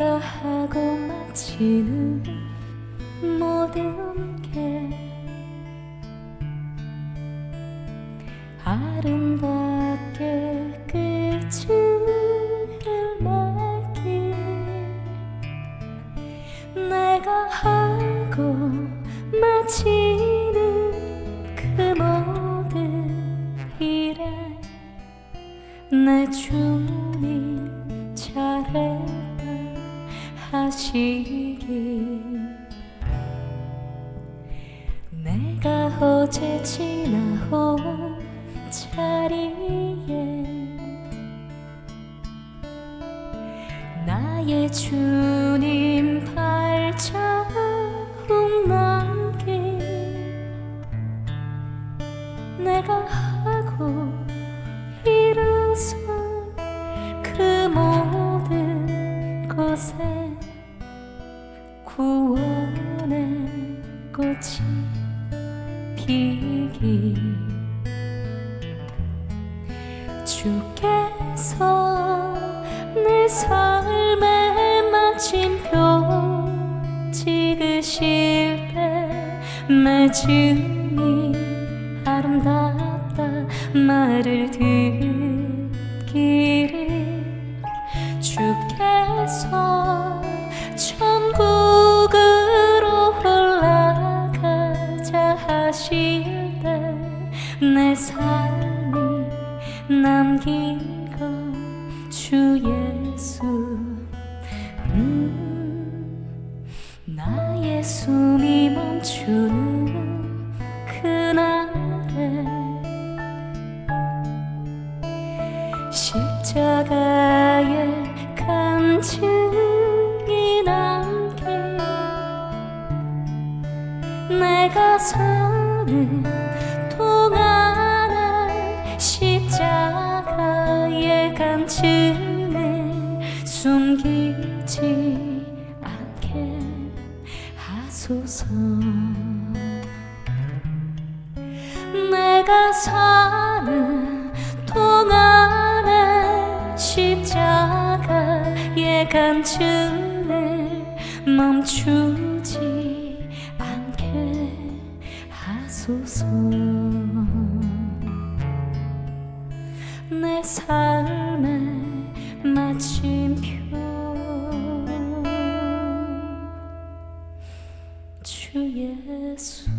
내가 하고 마치는 모든 게 아름답게 끝을 맺기 내가 하고 마치는 그 모든 일에 내 주님 잘했다 하시기 내가 어제 지나온 자리에 나의 주님 발자국 남기 내가 구원의 꽃이 피기. 주께서 내 삶의 마침표 찍으실 때 맺음이 아름답다 말을 듣기를 주께서 내 삶이 남긴 건 주 예수. 음, 나의 숨이 멈추는 그날에 십자가의 간증이 남게 내가 사는 간증을 숨기지 않게 하소서. 내가 사는 동안에 십자가의 간증을 멈추지 않게 하소서 주 예수